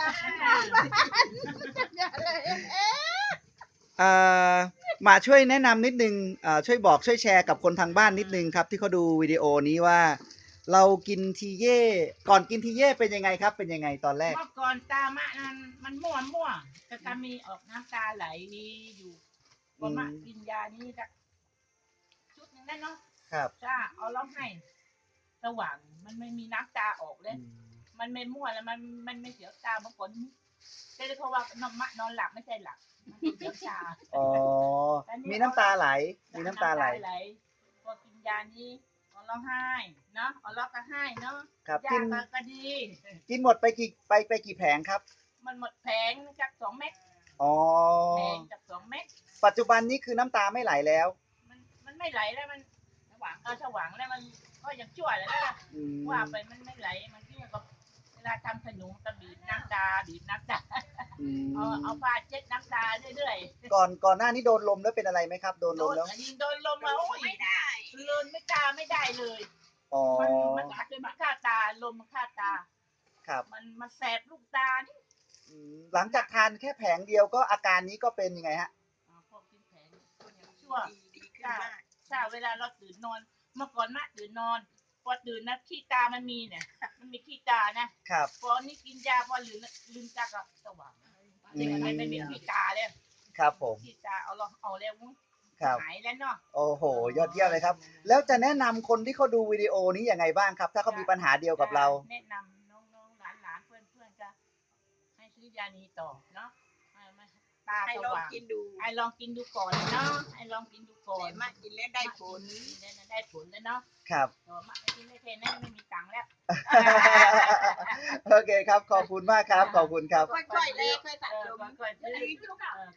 นะอย่าเลยเอ่อมาช่วยแนะนำนิดนึงเอ่อช่วยบอกช่วยแชร์กับคนทางบ้านนิดนึงครับ ที่เขาดูวิดีโอนี้ว่า เรากินทีเย่ก่อนกินทีเย่เป็นยังไงครับ เป็นยังไงตอนแรก เมื่อก่อนตามะนั้นมันมั่วมั่วแต่ตามีออกน้ำตาไหลอยู่พอมาอืม กินยานี้สักชุดหนึงได้เนาะครับจ้าเอาล้อมให้สว่างมันไม่มีน้ำตาออกเลย มันไม่มั่วแล้วมันมันไม่เสียวตาบางคนแต่เพราะว่านอนมะนอนหลับไม่ใช่หลับมันเสียวตา อ๋อมีน้ำตาไหล มีน้ำตาไหล พอกินยานี้เอาล้อให้เนาะเอาล้อก็ให้เนาะครับยากินก็ก็ดี กินหมดไปกี่ไปไปกี่แผงครับ มันหมดแผงจากสองเม็ดอ๋อ แผงจากสองเม็ดปัจจุบันนี้คือน้ำตาไม่ไหลแล้ว มันมันไม่ไหลแล้วมันสว่างเออสว่างแล้วมันก็ยังชั่วแล้วนะอืมว่าไปมันไม่ไหลมันก็ยังกับเว ลาทำขนมก็บีบน้ำตาบีบน้ำตาอืมเอาเอาผ้าเช็ดน้ำตาเรื่อยก่อนก่อนหน้านี้โดนลมแล้วเป็นอะไรไหมครับ โดนๆโดลมนแล้วอันนี้โดนลมแล้วไม่ได้เลินไม่ตาไม่ได้เลย อ๋อมันมันอาจจะมาฆ่าตาลมมันฆ่าตา ครับมันมันแสบลูกตานี่อืมหลังจากทานแค่แผงเดียวก็อาการนี้ก็เป็นยังไงฮะ อ๋อพอกินแผลอย่างชั่ว ดีขึ้นมากใช่เวลาเราตื่นนอน เมื่อก่อนมาตื่นนอน พอตื่นนะขี้ตามันมีเนี่ย มันมีขี้ตานะครับ พอนี่กินยาพอลืมลืมตาก็สว่างอืมไม่ไม่มีขี้ตาเลยครับผม ขี้ตาเอาลองเอาแล้วครับ หายแล้วเนาะ โอ้โห ยอดเยี่ยมเลยครับ แล้วจะแนะนำคนที่เขาดูวิดีโอนี้ยังไงบ้างครับ ถ้าเขามีปัญหาเดียวกับเรา แนะนำน้องๆหลานๆเพื่อนๆจะให้ซื้อยานี้ต่อเนาะให้มา ตาให้สลองว่างกินดูให้ลองกินดูก่อนเนาะให้ลองกินดูก่อแต่นมากินแล้วได้ผลได้นะได้ผลแล้วเนาะครับเออมากินได้แค่นั้นไม่มีตังค์แล้ว โอเคครับ ขอบคุณมากครับ ขอบคุณครับ ค่อยๆเลยค่อยๆสะเอสอมค่อยๆซื้อเออ